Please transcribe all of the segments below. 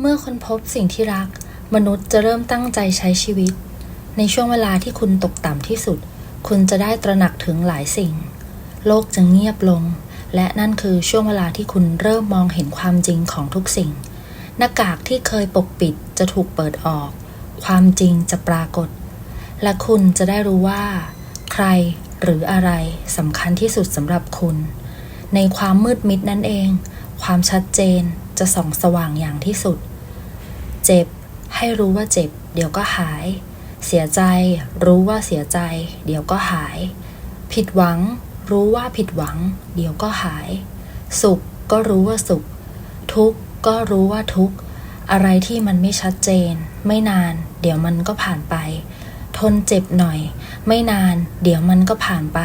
เมื่อคนพบสิ่งที่รัก มนุษย์จะเริ่มตั้งใจใช้ชีวิต ในช่วงเวลาที่คุณตกต่ำที่สุด คุณจะได้ตระหนักถึงหลายสิ่ง โลกจะเงียบลง และนั่นคือช่วงเวลาที่คุณเริ่มมองเห็นความจริงของทุกสิ่ง หน้ากากที่เคยปกปิดจะถูกเปิดออก ความจริงจะปรากฏ และคุณจะได้รู้ว่า ใครหรืออะไรสำคัญที่สุดสำหรับคุณ ในความมืดมิดนั่นเอง ความชัดเจน จะส่องสว่างอย่างที่สุด เจ็บให้รู้ว่าเจ็บ เดี๋ยวก็หาย เสียใจ รู้ว่าเสียใจ เดี๋ยวก็หาย ผิดหวัง รู้ว่าผิดหวัง เดี๋ยวก็หาย สุขก็รู้ว่าสุข ทุกข์ก็รู้ว่าทุกข์อะไรที่มันไม่ชัดเจน ไม่นาน เดี๋ยวมันก็ผ่านไป ทนเจ็บหน่อย ไม่นาน เดี๋ยวมันก็ผ่านไป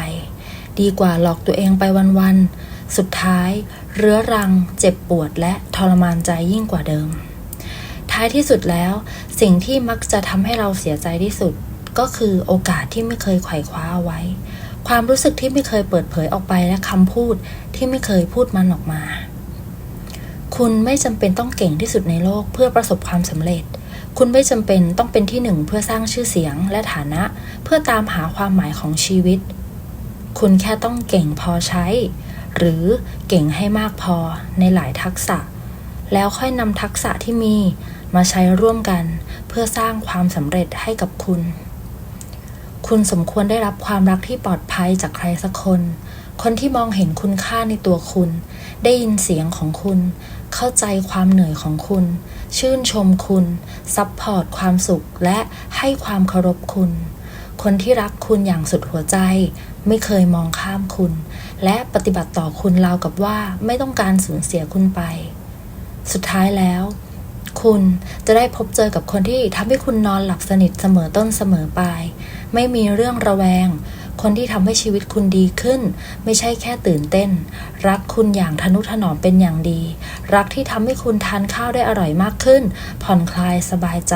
ดีกว่าหลอกตัวเองไปวันๆสุดท้าย เรื้อรัง เจ็บปวดและทรมานใจยิ่งกว่าเดิม ท้ายที่สุดแล้ว สิ่งที่มักจะทำให้เราเสียใจที่สุด ก็คือโอกาสที่ไม่เคยไขว่คว้าเอาไว้ ความรู้สึกที่ไม่เคยเปิดเผยออกไปและคำพูดที่ไม่เคยพูดมันออกมา คุณไม่จำเป็นต้องเก่งที่สุดในโลกเพื่อประสบความสำเร็จคุณไม่จำเป็นต้องเป็นที่หนึ่งเพื่อสร้างชื่อเสียงและฐานะ เพื่อตามหาความหมายของชีวิต คุณแค่ต้องเก่งพอใช้ หรือเก่งให้มากพอในหลายทักษะ แล้วค่อยนำทักษะที่มีมาใช้ร่วมกัน เพื่อสร้างความสำเร็จให้กับคุณ คุณสมควรได้รับความรักที่ปลอดภัยจากใครสักคน คนที่มองเห็นคุณค่าในตัวคุณ ได้ยินเสียงของคุณ เข้าใจความเหนื่อยของคุณ ชื่นชมคุณ ซัพพอร์ตความสุขและให้ความเคารพคุณคนที่รักคุณอย่างสุดหัวใจ ไม่เคยมองข้ามคุณ และปฏิบัติต่อคุณราวกับว่าไม่ต้องการสูญเสียคุณไป สุดท้ายแล้ว คุณจะได้พบเจอกับคนที่ทำให้คุณนอนหลับสนิทเสมอต้นเสมอปลาย ไม่มีเรื่องระแวง คนที่ทำให้ชีวิตคุณดีขึ้น ไม่ใช่แค่ตื่นเต้น รักคุณอย่างทนุถนอมเป็นอย่างดี รักที่ทำให้คุณทานข้าวได้อร่อยมากขึ้น ผ่อนคลายสบายใจ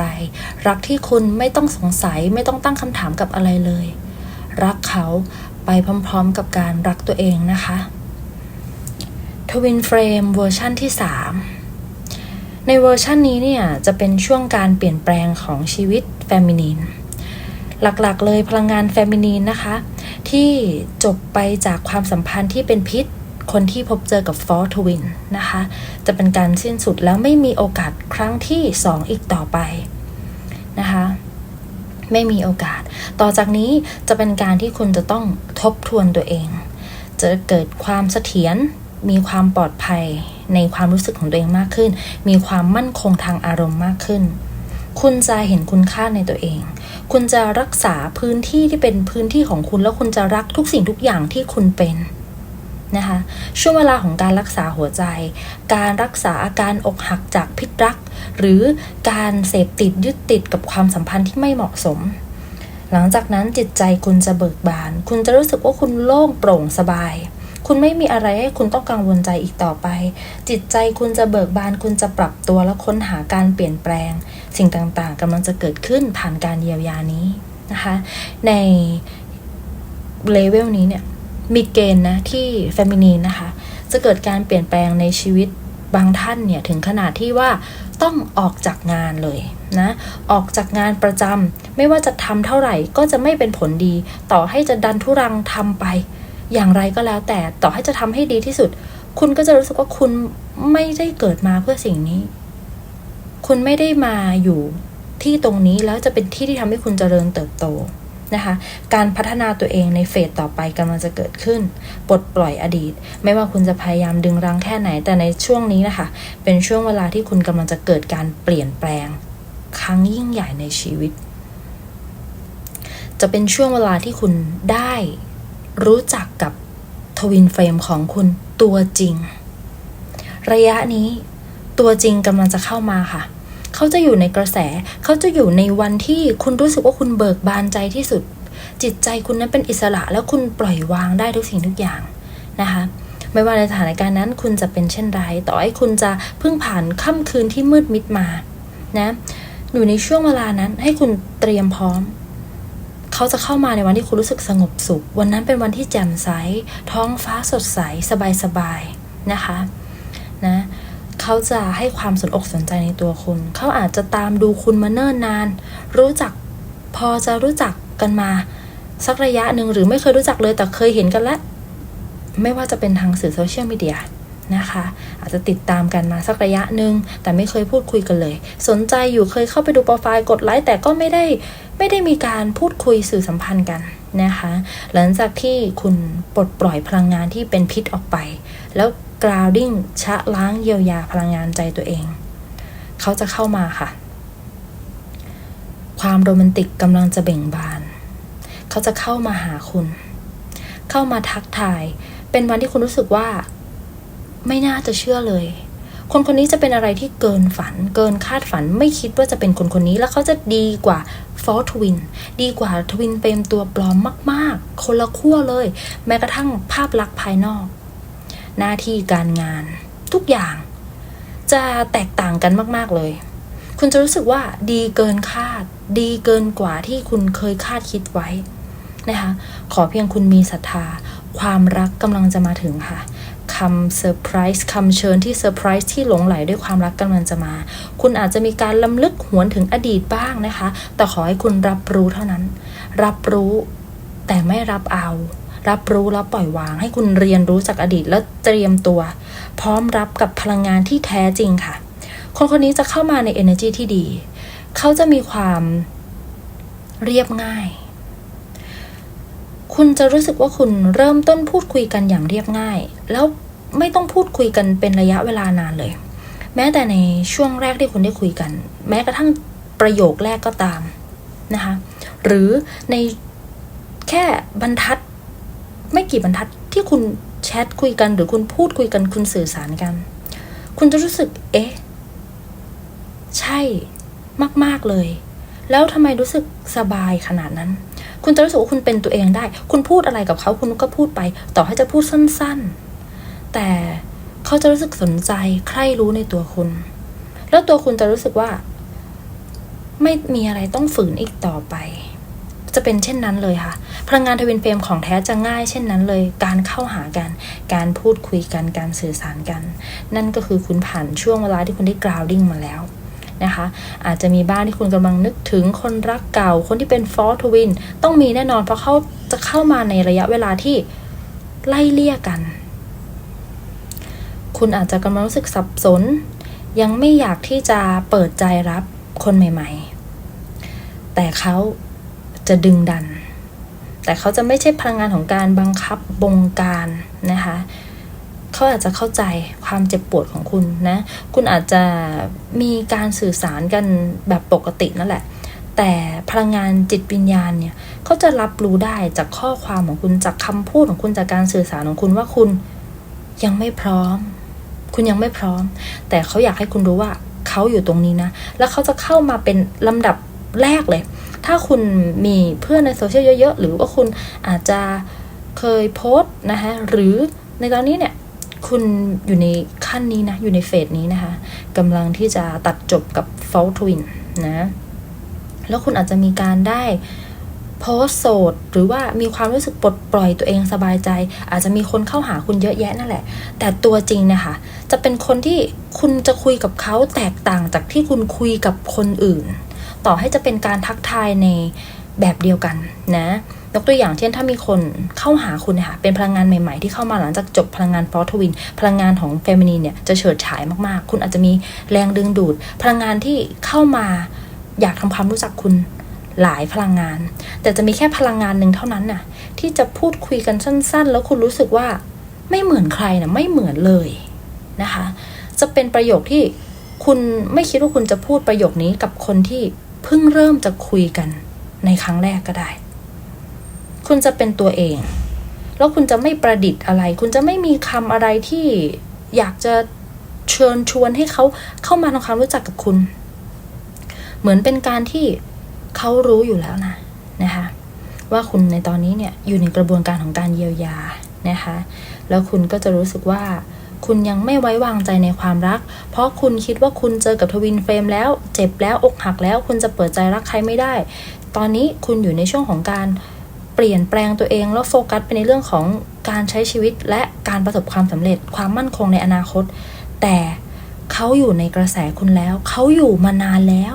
รักที่คุณไม่ต้องสงสัยไม่ต้องตั้งคำถามกับอะไรเลย รักเขา ไปพร้อมๆกับการรักตัวเองนะคะทวินเฟรมเวอร์ชั่นที่ 3 ในเวอร์ชันนี้เนี่ย จะเป็นช่วงการเปลี่ยนแปลงของชีวิตแฟมินีน หลักๆเลยพลังงานแฟมินีนนะคะ ที่จบไปจากความสัมพันธ์ที่เป็นพิษคนที่พบเจอกับฟอร์ทวินนะคะ จะเป็นการสิ้นสุดแล้วไม่มีโอกาสครั้งที่ 2 อีกต่อไปนะคะ ไม่มีโอกาส ต่อจากนี้จะเป็นการที่คุณจะต้องทบทวนตัวเอง จะเกิดความเสถียร มีความปลอดภัยในความรู้สึกของตัวเองมากขึ้น มีความมั่นคงทางอารมณ์มากขึ้น คุณจะเห็นคุณค่าในตัวเอง คุณจะรักษาพื้นที่ที่เป็นพื้นที่ของคุณ แล้วคุณจะรักทุกสิ่งทุกอย่างที่คุณเป็น นะคะช่วงเวลาของการรักษาหัวใจ การรักษาอาการอกหักจากพิษรัก หรือการเสพติดยึดติดกับความสัมพันธ์ที่ไม่เหมาะสม หลังจากนั้นจิตใจคุณจะเบิกบาน คุณจะรู้สึกว่าคุณโล่งโปร่งสบาย คุณไม่มีอะไรให้คุณต้องกังวลใจอีกต่อไป จิตใจคุณจะเบิกบาน คุณจะปรับตัวและค้นหาการเปลี่ยนแปลง สิ่งต่างๆกำลังจะเกิดขึ้นผ่านการเยียวยานี้นะคะ ในเลเวลนี้เนี่ย มีเกณฑ์นะที่เฟมินีนนะคะ จะเกิดการเปลี่ยนแปลงในชีวิตบางท่านเนี่ยถึงขนาดที่ว่าต้องออกจากงานเลยนะออกจากงานประจำไม่ว่าจะทำเท่าไหร่ก็จะไม่เป็นผลดี ต่อให้จะดันทุรังทำไป อย่างไรก็แล้วแต่ต่อให้จะทำให้ดีที่สุด คุณก็จะรู้สึกว่าคุณไม่ได้เกิดมาเพื่อสิ่งนี้ คุณไม่ได้มาอยู่ที่ตรงนี้แล้วจะเป็นที่ที่ทำให้คุณเจริญเติบโต นะคะ การพัฒนาตัวเองในเฟสต่อไปกำลังจะเกิดขึ้น ปลดปล่อยอดีต ไม่ว่าคุณจะพยายามดึงรั้งแค่ไหน แต่ในช่วงนี้นะคะ เป็นช่วงเวลาที่คุณกำลังจะเกิดการเปลี่ยนแปลง ครั้งยิ่งใหญ่ในชีวิต จะเป็นช่วงเวลาที่คุณได้รู้จักกับทวินเฟรมของคุณตัวจริง ระยะนี้ตัวจริงกำลังจะเข้ามาค่ะ เขาจะอยู่ในกระแส เขาจะอยู่ในวันที่คุณรู้สึกว่าคุณเบิกบานใจที่สุด จิตใจคุณนั้นเป็นอิสระแล้วคุณปล่อยวางได้ทุกสิ่งทุกอย่างนะคะไม่ว่าในสถานการณ์นั้นคุณจะเป็นเช่นไร ต่อให้คุณจะเพิ่งผ่านค่ำคืนที่มืดมิดมานะอยู่ในช่วงเวลานั้นให้คุณเตรียมพร้อม เขาจะเข้ามาในวันที่คุณรู้สึกสงบสุข วันนั้นเป็นวันที่แจ่มใส ท้องฟ้าสดใส สบายๆนะคะนะ เขาจะให้ความสนอกสนใจในตัวคุณ เขาอาจจะตามดูคุณมาเนิ่นนาน รู้จักพอจะรู้จักกันมา สักระยะหนึ่งหรือไม่เคยรู้จักเลยแต่เคยเห็นกันแล้วไม่ว่าจะเป็นทางสื่อโซเชียลมีเดียนะคะ อาจจะติดตามกันมาสักระยะหนึ่งแต่ไม่เคยพูดคุยกันเลย สนใจอยู่เคยเข้าไปดูโปรไฟล์กดไลค์แต่ก็ไม่ได้ไม่ได้มีการพูดคุยสื่อสัมพันธ์กันนะคะ หลังจากที่คุณปลดปล่อยพลังงานที่เป็นพิษออกไป แล้ว กราวดิ้งชะล้างเยียวยาพลังงานใจตัวเอง เขาจะเข้ามาค่ะ ความโรแมนติกกำลังจะเบ่งบาน เขาจะเข้ามาหาคุณ เข้ามาทักทาย เป็นวันที่คุณรู้สึกว่า ไม่น่าจะเชื่อเลย คนคนนี้จะเป็นอะไรที่เกินฝัน เกินคาดฝัน ไม่คิดว่าจะเป็นคนคนนี้ แล้วเขาจะดีกว่าฟอร์ทวินดีกว่าทวินเปรมตัวปลอมมาก ๆ คนละขั้วเลย แม้กระทั่งภาพลักษณ์ภายนอก หน้าที่การงาน ทุกอย่าง จะแตกต่างกันมาก ๆ เลย คุณจะรู้สึกว่าดีเกินคาด ดีเกินกว่าที่คุณเคยคาดคิดไว้นะคะขอเพียงคุณมีศรัทธา ความรักกำลังจะมาถึงค่ะคำเซอร์ไพรส์คำเชิญที่เซอร์ไพรส์ที่หลงไหลด้วยความรักกำลังจะมา คุณอาจจะมีการลำลึกหวนถึงอดีตบ้างนะคะ แต่ขอให้คุณรับรู้เท่านั้น รับรู้แต่ไม่รับเอา รับรู้แล้วปล่อยวาง ให้คุณเรียนรู้จากอดีตแล้วเตรียมตัว พร้อมรับกับพลังงานที่แท้จริงค่ะ คนคนนี้จะเข้ามาใน energy ที่ดี เขาจะมีความเรียบง่าย คุณจะรู้สึกว่าคุณเริ่มต้นพูดคุยกันอย่างเรียบง่าย แล้วไม่ต้องพูดคุยกันเป็นระยะเวลานานเลย แม้แต่ในช่วงแรกที่คุณได้คุยกัน แม้กระทั่งประโยคแรกก็ตามนะคะ หรือในแค่บรรทัด ไม่กี่บรรทัดที่คุณแชทคุยกัน หรือคุณพูดคุยกันคุณสื่อสารกัน คุณจะรู้สึก เอ๊ะ ใช่มาก ๆ เลย แล้วทำไมรู้สึกสบายขนาดนั้น คุณจะรู้สึกว่าคุณเป็นตัวเองได้ คุณพูดอะไรกับเขาคุณก็พูดไป ต่อให้จะพูดสั้น ๆ แต่เขาจะรู้สึกสนใจใคร่รู้ในตัวคุณ แล้วตัวคุณจะรู้สึกว่า ไม่มีอะไรต้องฝืนอีกต่อไป จะเป็นเช่นนั้นเลยค่ะ พลังงานทวินเฟรมของแท้จะง่ายเช่นนั้นเลย การเข้าหากัน การพูดคุยกัน การสื่อสารกัน นั่นก็คือคุณผ่านช่วงเวลาที่คุณได้กราวดิ้งมาแล้วนะคะ อาจจะมีบ้านที่คุณกำลังนึกถึงคนรักเก่า คนที่เป็นฟอร์ทวินต้องมีแน่นอนเพราะเขาจะเข้ามาในระยะเวลาที่ไล่เลี่ยกัน คุณอาจจะกำลังรู้สึกสับสน ยังไม่อยากที่จะเปิดใจรับคนใหม่ ๆ แต่เขา จะดึงดัน แต่เขาจะไม่ใช่พลังงานของการบังคับบงการนะคะเขาอาจจะเข้าใจความเจ็บปวดของคุณนะ คุณอาจจะมีการสื่อสารกันแบบปกตินั่นแหละ แต่พลังงานจิตวิญญาณเนี่ยเขาจะรับรู้ได้จากข้อความของคุณจากคำพูดของคุณจากการสื่อสารของคุณว่าคุณยังไม่พร้อม คุณยังไม่พร้อม แต่เขาอยากให้คุณรู้ว่าเขาอยู่ตรงนี้นะ แล้วเขาจะเข้ามาเป็นลำดับแรกเลย ถ้าคุณมีเพื่อนในโซเชียลเยอะๆ หรือว่าคุณอาจจะเคยโพสต์นะคะหรือในตอนนี้เนี่ยคุณอยู่ในขั้นนี้นะ อยู่ในเฟสนี้นะคะกำลังที่จะตัดจบกับ Fault Twin นะ แล้วคุณอาจจะมีการได้โพสโสด หรือว่ามีความรู้สึกปลดปล่อยตัวเองสบายใจ อาจจะมีคนเข้าหาคุณเยอะแยะนั่นแหละ แต่ตัวจริงนะคะ จะเป็นคนที่คุณจะคุยกับเขาแตกต่างจากที่คุณคุยกับคนอื่น ต่อให้จะเป็นการทักทายในแบบเดียวกันนะยกตัวอย่างเช่นถ้ามีคนเข้าหาคุณนะคะเป็นพลังงานใหม่ๆ ที่เข้ามาหลังจากจบพลังงานฟอร์ทวิน พลังงานของเฟมินีนเนี่ยจะเฉิดฉายมากๆ คุณอาจจะมีแรงดึงดูด พลังงานที่เข้ามาอยากทำความรู้จักคุณหลายพลังงาน แต่จะมีแค่พลังงานหนึ่งเท่านั้นน่ะที่จะพูดคุยกันสั้น ๆ แล้วคุณรู้สึกว่าไม่เหมือนใครนะไม่เหมือนเลยนะคะ จะเป็นประโยคที่คุณไม่คิดว่าคุณจะพูดประโยคนี้กับคนที่ เพิ่งเริ่มจะคุยกันในครั้งแรกก็ได้ คุณจะเป็นตัวเอง แล้วคุณจะไม่ประดิษฐ์อะไร คุณจะไม่มีคำอะไรที่อยากจะเชิญชวนให้เขาเข้ามาทำความรู้จักกับคุณ เหมือนเป็นการที่เขารู้อยู่แล้วนะนะคะ ว่าคุณในตอนนี้เนี่ยอยู่ในกระบวนการของการเยียวยานะคะ แล้วคุณก็จะรู้สึกว่า คุณยังไม่ไว้วางใจในความรัก เพราะคุณคิดว่าคุณเจอกับทวินเฟรมแล้ว เจ็บแล้วอกหักแล้ว คุณจะเปิดใจรักใครไม่ได้ ตอนนี้คุณอยู่ในช่วงของการเปลี่ยนแปลงตัวเองแล้วโฟกัสไปในเรื่องของการใช้ชีวิตและการประสบความสำเร็จ ความมั่นคงในอนาคต แต่เขาอยู่ในกระแสคุณแล้ว เขาอยู่มานานแล้ว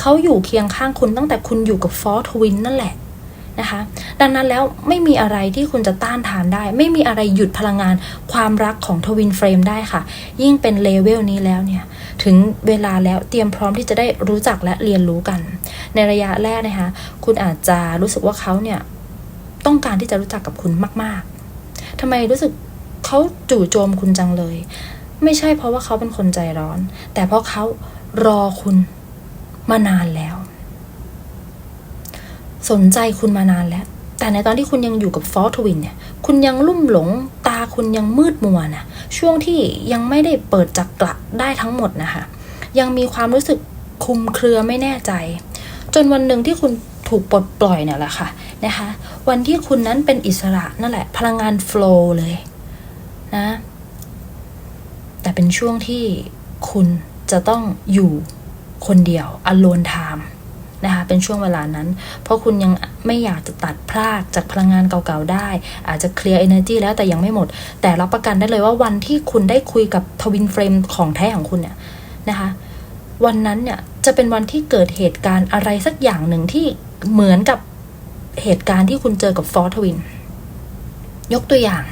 เขาอยู่เคียงข้างคุณตั้งแต่คุณอยู่กับฟอร์ทวินนั่นแหละ นะคะ ดังนั้นแล้วไม่มีอะไรที่คุณจะต้านทานได้ ไม่มีอะไรหยุดพลังงานความรักของทวินเฟรมได้ค่ะ ยิ่งเป็นเลเวลนี้แล้วเนี่ยถึงเวลาแล้วเตรียมพร้อมที่จะได้รู้จักและเรียนรู้กัน ในระยะแรกนะคะคุณอาจจะรู้สึกว่าเขาเนี่ยต้องการที่จะรู้จักกับคุณมาก ๆทำไมรู้สึกเขาจู่โจมคุณจังเลย ไม่ใช่เพราะว่าเขาเป็นคนใจร้อน แต่เพราะเขารอคุณมานานแล้ว สนใจคุณมานานแล้ว แต่ในตอนที่คุณยังอยู่กับฟอร์ทวินเนี่ย คุณยังลุ่มหลง ตาคุณยังมืดมัวนะ ช่วงที่ยังไม่ได้เปิดจักกระได้ทั้งหมดนะคะ ยังมีความรู้สึกคลุมเครือไม่แน่ใจ จนวันหนึ่งที่คุณถูกปลดปล่อยเนี่ยแหละค่ะนะคะ วันที่คุณนั้นเป็นอิสระนั่นแหละ พลังงานโฟล์เลยนะ แต่เป็นช่วงที่คุณจะต้องอยู่คนเดียว alone time นะคะเป็นช่วงเวลานั้น เพราะคุณยังไม่อยากจะตัดพรากจากพลังงานเก่าๆได้ อาจจะเคลียร์ energy แล้วแต่ยังไม่หมด แต่รับประกันได้เลยว่าวันที่คุณได้คุยกับทวินเฟรมของแท้ของคุณเนี่ยนะคะวันนั้นเนี่ยจะเป็นวันที่เกิดเหตุการณ์อะไรสักอย่างหนึ่งที่เหมือนกับเหตุการณ์ที่คุณเจอกับฟอร์ทวิน ยกตัวอย่าง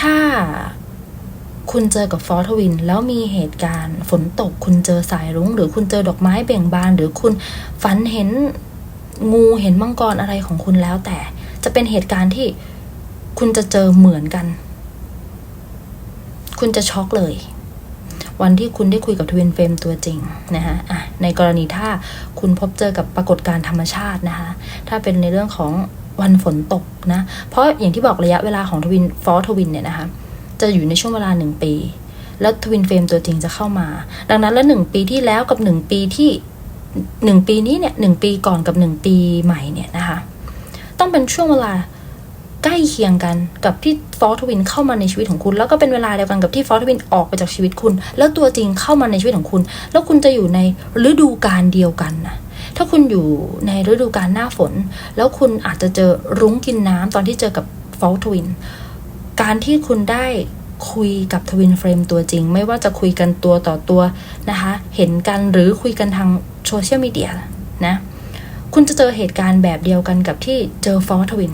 ถ้า คุณเจอกับฟอร์ทวิน แล้วมีเหตุการณ์ฝนตกคุณเจอสายรุ้ง หรือคุณเจอดอกไม้เบ่งบาน หรือคุณฝันเห็นงูเห็นมังกรอะไรของคุณแล้วแต่ จะเป็นเหตุการณ์ที่คุณจะเจอเหมือนกัน คุณจะช็อกเลย วันที่คุณได้คุยกับทวินเฟรมตัวจริงนะคะอะในกรณีถ้าคุณพบเจอกับปรากฏการณ์ธรรมชาตินะคะ ถ้าเป็นในเรื่องของวันฝนตกนะ เพราะอย่างที่บอกระยะเวลาของทวินฟอร์ทวินเนี่ยนะคะ จะอยู่ในช่วงเวลาหนึ่งปี แล้วทวินเฟรมตัวจริงจะเข้ามา ดังนั้นแล้วหนึ่งปีที่แล้วกับหนึ่งปีที่หนึ่งปีนี้เนี่ยหนึ่งปีก่อนกับหนึ่งปีใหม่เนี่ยนะคะ ต้องเป็นช่วงเวลาใกล้เคียงกันกับที่ฟอร์ทวินเข้ามาในชีวิตของคุณ แล้วก็เป็นเวลาเดียวกันกับที่ฟอร์ทวินออกไปจากชีวิตคุณ แล้วตัวจริงเข้ามาในชีวิตของคุณ แล้วคุณจะอยู่ในฤดูกาลเดียวกันนะถ้าคุณอยู่ในฤดูกาลหน้าฝน แล้วคุณอาจจะเจอรุ้งกินน้ำตอนที่เจอกับฟอร์ทวิน การที่คุณได้คุยกับทวินเฟรมตัวจริง ไม่ว่าจะคุยกันตัวต่อตัวนะคะ เห็นกันหรือคุยกันทางโซเชียลมีเดียนะ คุณจะเจอเหตุการณ์แบบเดียวกันกับที่เจอฟอร์ทวิน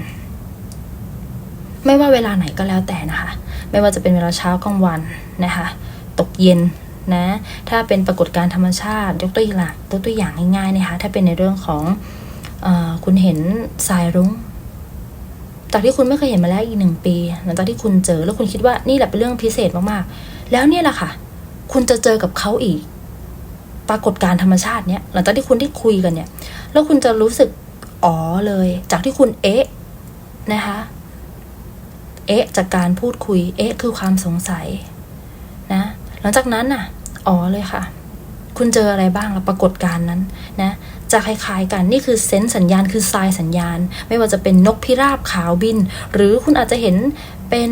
ไม่ว่าเวลาไหนก็แล้วแต่นะคะ ไม่ว่าจะเป็นเวลาเช้ากลางวันนะคะ ตกเย็นนะ ถ้าเป็นปรากฏการณ์ธรรมชาติ ยกตัวอย่างยกตัวอย่างง่ายๆนะคะ ถ้าเป็นในเรื่องของอคุณเห็นสายรุ้ง จากที่คุณไม่เคยเห็นมาแล้วอีกหนึ่งปีหลังจากที่คุณเจอแล้วคุณคิดว่านี่แหละเป็นเรื่องพิเศษมากๆ แล้วเนี่ยแหละค่ะ คุณจะเจอกับเขาอีก ปรากฏการธรรมชาติเนี้ยหลังจากที่คุณได้คุยกันเนี่ย แล้วคุณจะรู้สึกอ๋อเลย จากที่คุณเอ๊ะนะคะ เอ๊ะจากการพูดคุย เอ๊ะคือความสงสัย นะ หลังจากนั้นน่ะ อ๋อเลยค่ะ คุณเจออะไรบ้างละปรากฏการนั้น นะ จะคล้ายๆกันนี่คือเซนสัญญาณคือทรายสัญญาณ ไม่ว่าจะเป็นนกพิราบขาวบิน หรือคุณอาจจะเห็นเป็น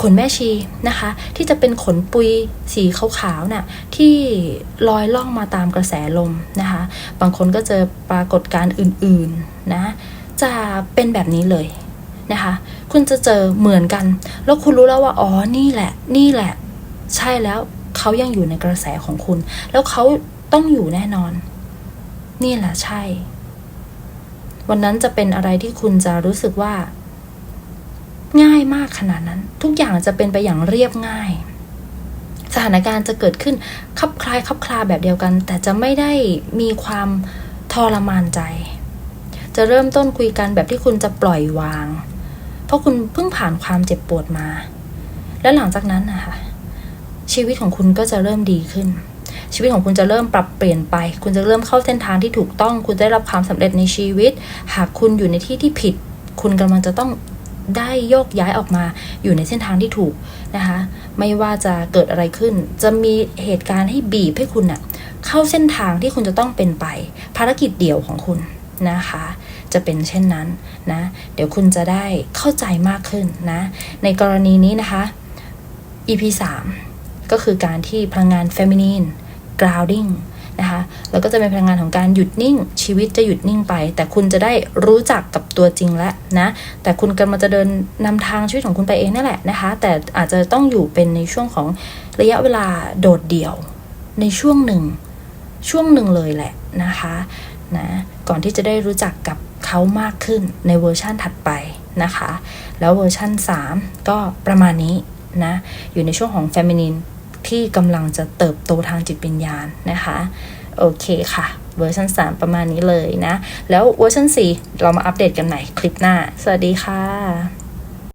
ขนแม่ชีนะคะ ที่จะเป็นขนปุยสีขาวๆน่ะที่ลอยล่องมาตามกระแสลมนะคะ บางคนก็เจอปรากฏการณ์อื่นๆนะ จะเป็นแบบนี้เลยนะคะ คุณจะเจอเหมือนกัน แล้วคุณรู้แล้วว่าอ๋อนี่แหละ นี่แหละ ใช่แล้วเขายังอยู่ในกระแสของคุณ แล้วเขาต้องอยู่แน่นอน นี่แหละใช่ วันนั้นจะเป็นอะไรที่คุณจะรู้สึกว่า ง่ายมากขนาดนั้น ทุกอย่างจะเป็นไปอย่างเรียบง่าย สถานการณ์จะเกิดขึ้นคับคลายคับคลาแบบเดียวกัน แต่จะไม่ได้มีความทรมานใจ จะเริ่มต้นคุยกันแบบที่คุณจะปล่อยวาง เพราะคุณเพิ่งผ่านความเจ็บปวดมา และหลังจากนั้นนะคะชีวิตของคุณก็จะเริ่มดีขึ้น ชีวิตของคุณจะเริ่มปรับเปลี่ยนไป คุณจะเริ่มเข้าเส้นทางที่ถูกต้อง คุณได้รับความสำเร็จในชีวิต หากคุณอยู่ในที่ที่ผิด คุณกำลังจะต้องได้โยกย้ายออกมาอยู่ในเส้นทางที่ถูกนะคะ ไม่ว่าจะเกิดอะไรขึ้น จะมีเหตุการณ์ให้บีบให้คุณน่ะเข้าเส้นทางที่คุณจะต้องเป็นไป ภารกิจเดี่ยวของคุณนะคะ จะเป็นเช่นนั้นนะ เดี๋ยวคุณจะได้เข้าใจมากขึ้นนะ ในกรณีนี้นะคะ EP 3ก็คือการที่พลังงาน feminine grounding นะคะแล้วก็จะเป็นพลังงานของการหยุดนิ่ง ชีวิตจะหยุดนิ่งไป แต่คุณจะได้รู้จักกับตัวจริงแล้วนะแต่คุณกำลังจะเดินนำทางชีวิตของคุณไปเองนั่นแหละนะคะ แต่อาจจะต้องอยู่เป็นในช่วงของระยะเวลาโดดเดี่ยว ในช่วงหนึ่ง ช่วงหนึ่งเลยแหละนะคะนะก่อนที่จะได้รู้จักกับเขามากขึ้นในเวอร์ชั่นถัดไปนะคะ แล้วเวอร์ชั่น 3 ก็ประมาณนี้นะอยู่ในช่วงของ f e m i n i n e ที่กำลังจะเติบโตทางจิตวิญญาณนะคะโอเคค่ะเวอร์ชัน3 ประมาณนี้เลยนะ แล้วเวอร์ชัน4 เรามาอัปเดตกันใหม่คลิปหน้า สวัสดีค่ะ